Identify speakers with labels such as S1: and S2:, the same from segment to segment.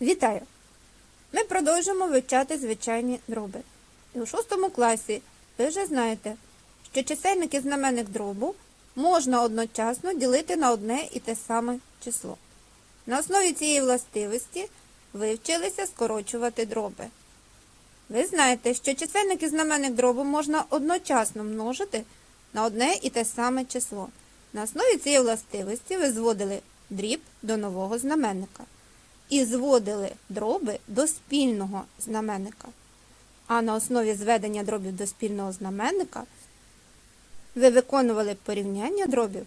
S1: Вітаю! Ми продовжуємо вивчати звичайні дроби. І у шостому класі ви вже знаєте, що чисельник і знаменник дробу можна одночасно ділити на одне і те саме число. На основі цієї властивості ви вчилися скорочувати дроби. Ви знаєте, що чисельник і знаменник дробу можна одночасно множити на одне і те саме число. На основі цієї властивості ви зводили дріб до нового знаменника і зводили дроби до спільного знаменника. А на основі зведення дробів до спільного знаменника ви виконували порівняння дробів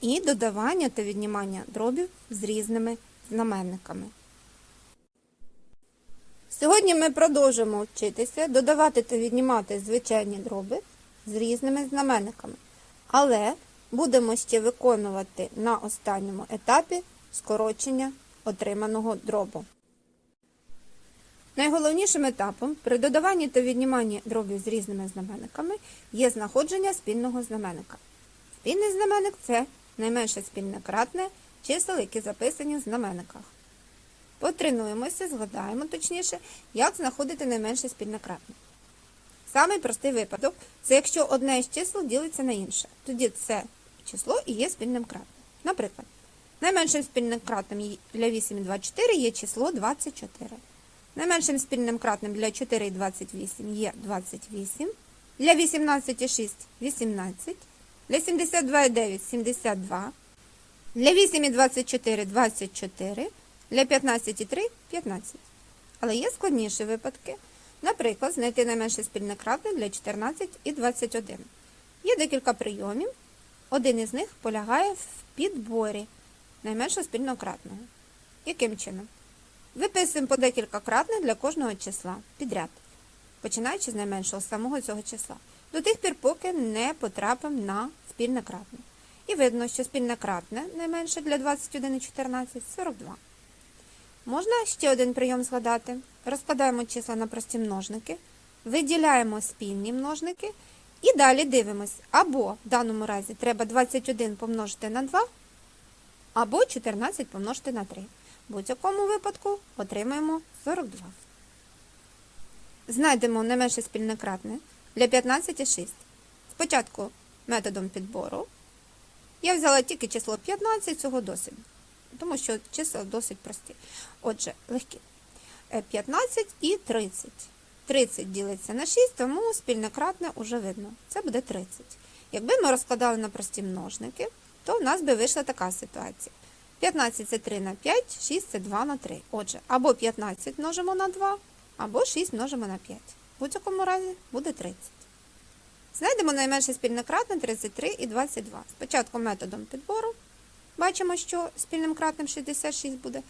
S1: і додавання та віднімання дробів з різними знаменниками. Сьогодні ми продовжимо вчитися додавати та віднімати звичайні дроби з різними знаменниками, але будемо ще виконувати на останньому етапі скорочення отриманого дробу. Найголовнішим етапом при додаванні та відніманні дробів з різними знаменниками є знаходження спільного знаменника. Спільний знаменник це найменше спільне кратне чисел, які записані в знаменниках. Потренуємося, згадаємо точніше, як знаходити найменше спільне кратне. Самий простий випадок це якщо одне з чисел ділиться на інше. Тоді це число і є спільним кратним. Наприклад, найменшим спільним кратним для 8 і 24 є число 24. Найменшим спільним кратним для 4 і 28 є 28. Для 18 і 6 – 18. Для 72 і 9 – 72. Для 8 і 24 – 24. Для 15 і 3 – 15. Але є складніші випадки. Наприклад, знайти найменше спільне кратне для 14 і 21. Є декілька прийомів. Один із них полягає в підборі найменшого спільного кратного. Яким чином? Виписуємо по декілька кратних для кожного числа підряд, починаючи з найменшого самого цього числа, до тих пір, поки не потрапимо на спільне кратне. І видно, що спільне кратне найменше для 21 і 14 – 42. Можна ще один прийом згадати. Розкладаємо числа на прості множники, виділяємо спільні множники і далі дивимось. Або в даному разі треба 21 помножити на 2, або 14 помножити на 3. В будь-якому випадку отримаємо 42. Знайдемо найменше спільне кратне для 15 і 6. Спочатку методом підбору. Я взяла тільки число 15, цього досить, тому що числа досить прості. Отже, легкі. Е, 15 і 30. 30 ділиться на 6, тому спільне кратне вже видно. Це буде 30. Якби ми розкладали на прості множники, то в нас би вийшла така ситуація. 15 це 3 на 5, 6 це 2 на 3. Отже, або 15 множимо на 2, або 6 множимо на 5. В будь-якому разі буде 30. Знайдемо найменше спільне кратне 33 і 22. Спочатку методом підбору. Бачимо, що спільним кратним 66 буде.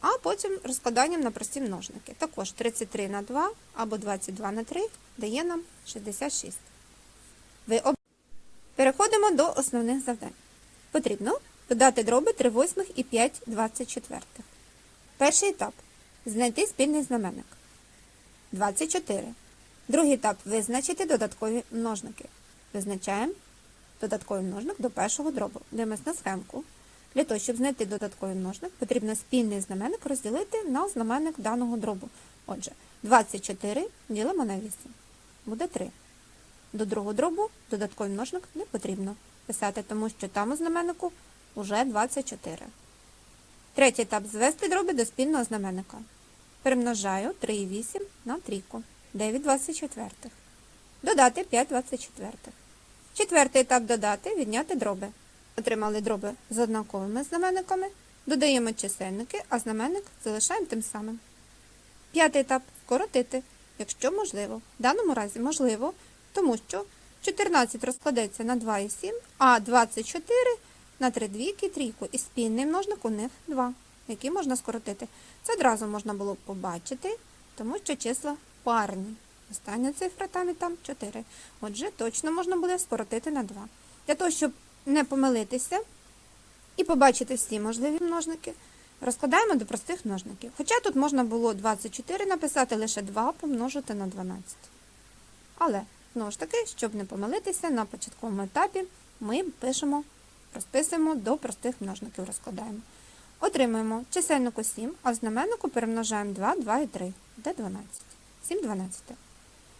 S1: А потім розкладанням на прості множники. Також 33 на 2 або 22 на 3 дає нам 66. Ви об... Переходимо до основних завдань. Потрібно додати дроби 3 восьмих і 5 24. Перший етап. Знайти спільний знаменник. 24. Другий етап визначити додаткові множники. Визначаємо додатковий множник до першого дробу. Дивимось на схемку. Для того, щоб знайти додатковий множник, потрібно спільний знаменник розділити на знаменник даного дробу. Отже, 24 ділимо на 8. Буде 3. До другого дробу додатковий множник не потрібно писати, тому що там у знаменнику вже 24. Третій етап звести дроби до спільного знаменника. Перемножаю 3 і 8 на трійку. 9 24. Додати 5 24. Четвертий етап додати, відняти дроби. Отримали дроби з однаковими знаменниками. Додаємо чисельники, а знаменник залишаємо тим самим. П'ятий етап скоротити, якщо можливо. В даному разі можливо, тому що 14 розкладеться на 2 і 7, а 24 на 3 двійки трійку. І спільний множник у них 2, який можна скоротити. Це одразу можна було побачити, тому що числа парні. Остання цифра там і там 4. Отже, точно можна буде скоротити на 2. Для того, щоб не помилитися і побачити всі можливі множники, розкладаємо до простих множників. Хоча тут можна було 24 написати, лише 2 помножити на 12. Але, знову ж таки, щоб не помилитися, на початковому етапі ми пишемо, розписуємо до простих множників, розкладаємо. Отримуємо чисельнику 7, а в знаменнику перемножаємо 2, 2 і 3. Де 12? 7 12.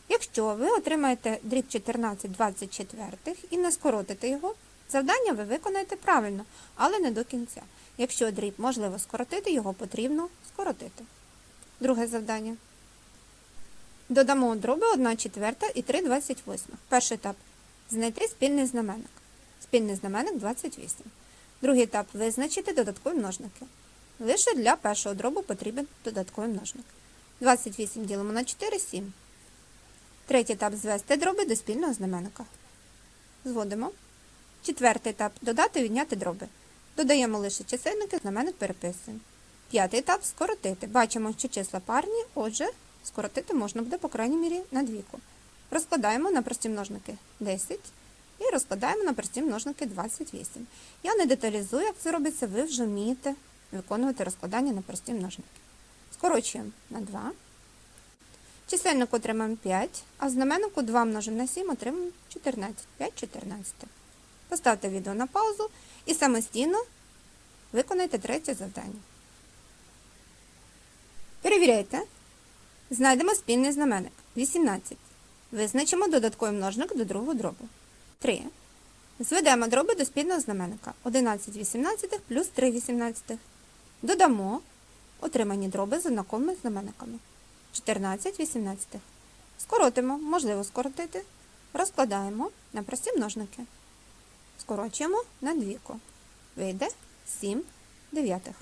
S1: Якщо ви отримаєте дріб 14 24 і не скоротите його, завдання ви виконаєте правильно, але не до кінця. Якщо дріб можливо скоротити, його потрібно скоротити. Друге завдання. Додамо дроби 1 четверта і 3 28. Перший етап. Знайти спільний знаменник. Спільний знаменник 28. Другий етап визначити додаткові множники. Лише для першого дробу потрібен додатковий множник. 28 ділимо на 4 7. Третій етап звести дроби до спільного знаменника. Зводимо. Четвертий етап додати і відняти дроби. Додаємо лише чисельники, знаменник переписуємо. П'ятий етап скоротити. Бачимо, що числа парні, отже, скоротити можна буде, по крайній мірі, на двійку. Розкладаємо на прості множники 10 і розкладаємо на прості множники 28. Я не деталізую, як це робиться, ви вже вмієте виконувати розкладання на прості множники. Скорочуємо на 2. Чисельник отримаємо 5, а знаменнику 2 множимо на 7 отримаємо 14. 5 14. Поставте відео на паузу і самостійно виконайте третє завдання. Перевіряйте. Знайдемо спільний знаменник 18. Визначимо додатковий множник до другого дробу. 3. Зведемо дроби до спільного знаменника 11 18 плюс 3 18. Додамо отримані дроби з однаковими знаменниками 14 18. Скоротимо, можливо скоротити. Розкладаємо на прості множники. Скорочуємо на двійку. Вийде 7 дев'ятих.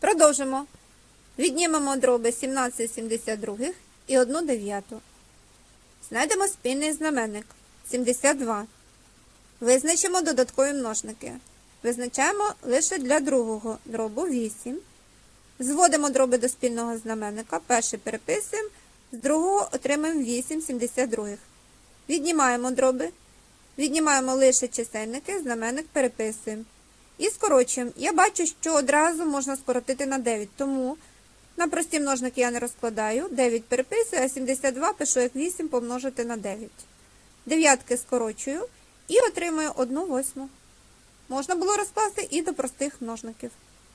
S1: Продовжимо. Віднімемо дроби 17 72 і 1 дев'яту. Знайдемо спільний знаменник 72. Визначимо додаткові множники. Визначаємо лише для другого дробу 8. Зводимо дроби до спільного знаменника. Перший переписуємо, з другого отримаємо 8 72. Віднімаємо дроби. Віднімаємо лише чисельники, знаменник переписуємо. І скорочуємо. Я бачу, що одразу можна скоротити на 9, тому на прості множники я не розкладаю. 9 переписую, а 72 пишу як 8 помножити на 9. Дев'ятки скорочую і отримую 1 восьму. Можна було розкласти і до простих множників.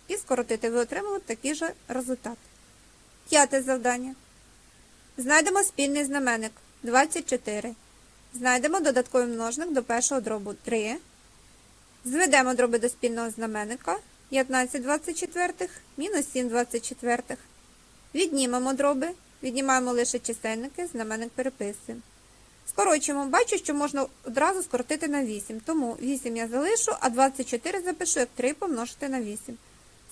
S1: І скоротити ви отримали такий же результат. П'яте завдання. Знайдемо спільний знаменник 24. Знайдемо додатковий множник до першого дробу 3. Зведемо дроби до спільного знаменника 15 24 мінус 7 24. Віднімемо дроби, віднімаємо лише чисельники, знаменник переписуємо. Скорочуємо, бачу, що можна одразу скоротити на 8, тому 8 я залишу, а 24 запишу як 3 помножити на 8.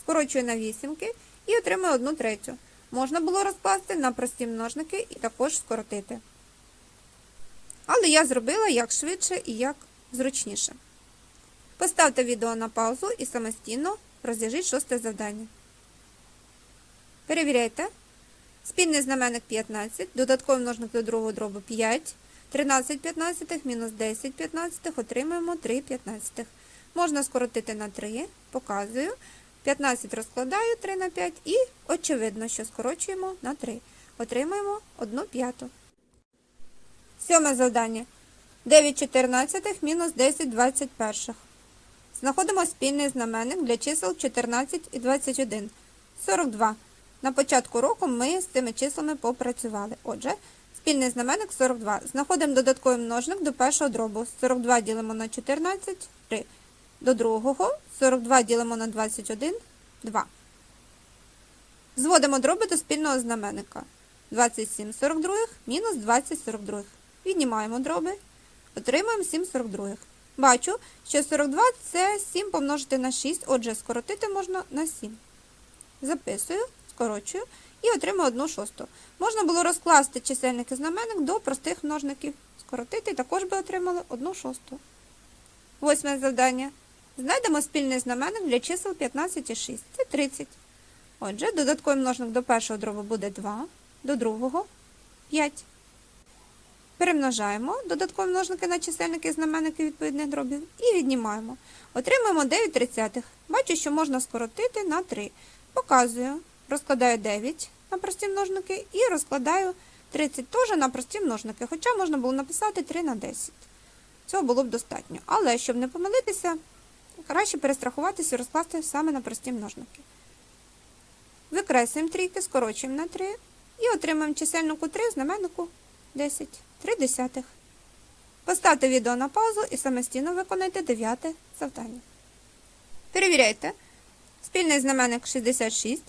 S1: Скорочую на 8 і отримую 1 третю. Можна було розкласти на прості множники і також скоротити. Але я зробила як швидше і як зручніше. Поставте відео на паузу і самостійно розв'яжіть шосте завдання. Перевіряйте. Спільний знаменник 15, додатковий множник до другого дробу 5, 13 15, мінус 10 15, отримаємо 3 15. Можна скоротити на 3, показую. 15 розкладаю 3 на 5 і очевидно, що скорочуємо на 3. Отримаємо 1 п'яту. Сьоме завдання. 9 14 мінус 10 21. Знаходимо спільний знаменник для чисел 14 і 21. 42. На початку року ми з цими числами попрацювали. Отже, спільний знаменник 42. Знаходимо додатковий множник до першого дробу. 42 ділимо на 14, 3. До другого 42 ділимо на 21, 2. Зводимо дроби до спільного знаменника. 27 42 мінус 20 42. Віднімаємо дроби. Отримуємо 7 42. Бачу, що 42 це 7 помножити на 6, отже, скоротити можна на 7. Записую, скорочую і отримую 1 шосту. Можна було розкласти чисельник і знаменник до простих множників. Скоротити також би отримали 1 шосту. Восьме завдання. Знайдемо спільний знаменник для чисел 15 і 6. Це 30. Отже, додатковий множник до першого дробу буде 2, до другого 5. Перемножаємо додаткові множники на чисельники і знаменники відповідних дробів і віднімаємо. Отримаємо 9 тридцятих. Бачу, що можна скоротити на 3. Показую. Розкладаю 9 на прості множники і розкладаю 30 теж на прості множники, хоча можна було написати 3 на 10. Цього було б достатньо. Але щоб не помилитися, краще перестрахуватися і розкласти саме на прості множники. Викреслюємо трійки, скорочуємо на 3 і отримаємо чисельнику 3 в знаменнику 10. 3 десятих. Поставте відео на паузу і самостійно виконайте дев'яте завдання. Перевіряйте. Спільний знаменник 66.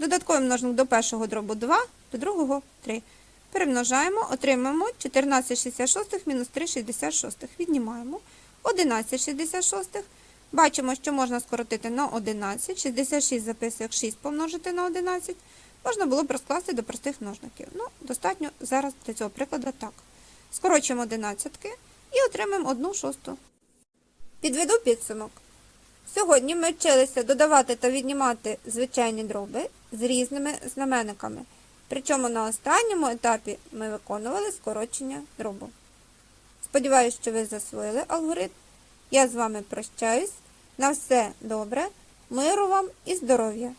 S1: Додатковий множник до першого дробу 2, до другого 3. Перемножаємо, отримаємо 14,66 мінус 3,66. Віднімаємо 11,66. Бачимо, що можна скоротити на 11. 66 записую як 6 помножити на 11. Можна було б розкласти до простих множників. Ну, достатньо зараз для цього прикладу так. Скорочуємо 11 і отримаємо 1 шосту. Підведу підсумок. Сьогодні ми вчилися додавати та віднімати звичайні дроби з різними знаменниками. Причому на останньому етапі ми виконували скорочення дробу. Сподіваюсь, що ви засвоїли алгоритм. Я з вами прощаюсь. На все добре, миру вам і здоров'я!